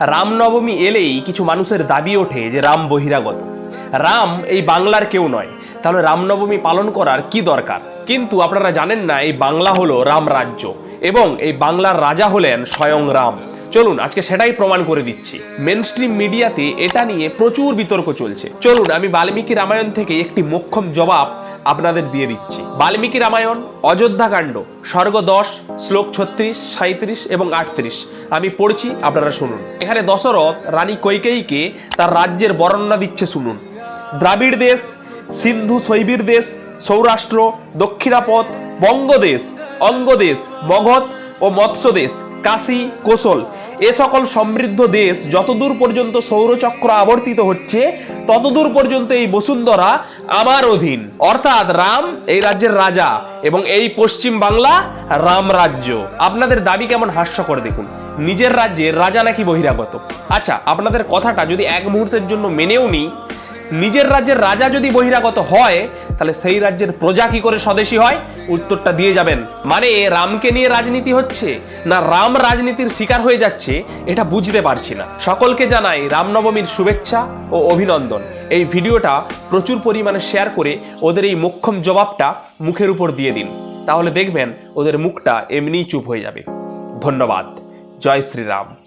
রামনবমী এলেই কিছু মানুষের দাবি ওঠে যে রাম বহিরাগত। রাম এই বাংলার কেউ নয়। তাহলে রামনবমী পালন করার কি দরকার? কিন্তু আপনারা জানেন না, এই বাংলা হলো রাম রাজ্য এবং এই বাংলার রাজা হলেন স্বয়ং রাম। চলুন, আজকে সেটাই প্রমাণ করে দিচ্ছি। মেন স্ট্রিম মিডিয়াতে এটা নিয়ে প্রচুর বিতর্ক চলছে। চলুন, আমি বাল্মীকি রামায়ণ থেকে একটি মোক্ষম জবাব আপনাদের দিয়ে দিচ্ছি। বাল্মীকি রামায়ণ অযোধ্যাকাণ্ড স্বর্গ দশ, শ্লোক ছত্রিশ সাঁত্রিশ এবং আটত্রিশ। আমি পড়ছি, আপনারা শুনুন। এখানে দশরথ রানী কৈকেয়ীকে তার রাজ্যের বর্ণনা দিচ্ছে, শুনুন। দ্রাবিড় দেশ, সিন্ধু শৈবীর দেশ, সৌরাষ্ট্র, দক্ষিণাপথ, বঙ্গদেশ, অঙ্গদেশ, মগধ ও মৎস্য দেশ কাশী কোশল এ সকল সমৃদ্ধ দেশ যতদূর পর্যন্ত সৌরচক্র আবর্তিত হচ্ছে, ততদূর পর্যন্ত এই বসুন্ধরা আমার অধীন। অর্থাৎ রাম এই রাজ্যের রাজা এবং এই পশ্চিম বাংলা রাম রাজ্য। আপনাদের দাবি কেমন? হাস্যকর দেখুন। নিজের রাজ্যে রাজা নাকি বহিরাগত? আচ্ছা আপনাদের কথাটা যদি এক মুহূর্তের জন্য মেনেও নিই, নিজের রাজ্যের রাজা যদি বহিরাগত হয় তাহলে সেই রাজ্যের প্রজা কি করে স্বদেশী হয়? উত্তরটা দিয়ে যাবেন। মানে রামকে নিয়ে রাজনীতি হচ্ছে না রাম রাজনীতির শিকার হয়ে যাচ্ছে, এটা বুঝতে পারছি না। সকলকে জানাই রামনবমীর শুভেচ্ছা ও অভিনন্দন। এই ভিডিওটা প্রচুর পরিমাণে শেয়ার করে ওদের এই মোক্ষম জবাবটা মুখের উপর দিয়ে দিন। তাহলে দেখবেন ওদের মুখটা এমনিই চুপ হয়ে যাবে। ধন্যবাদ। জয় শ্রীরাম।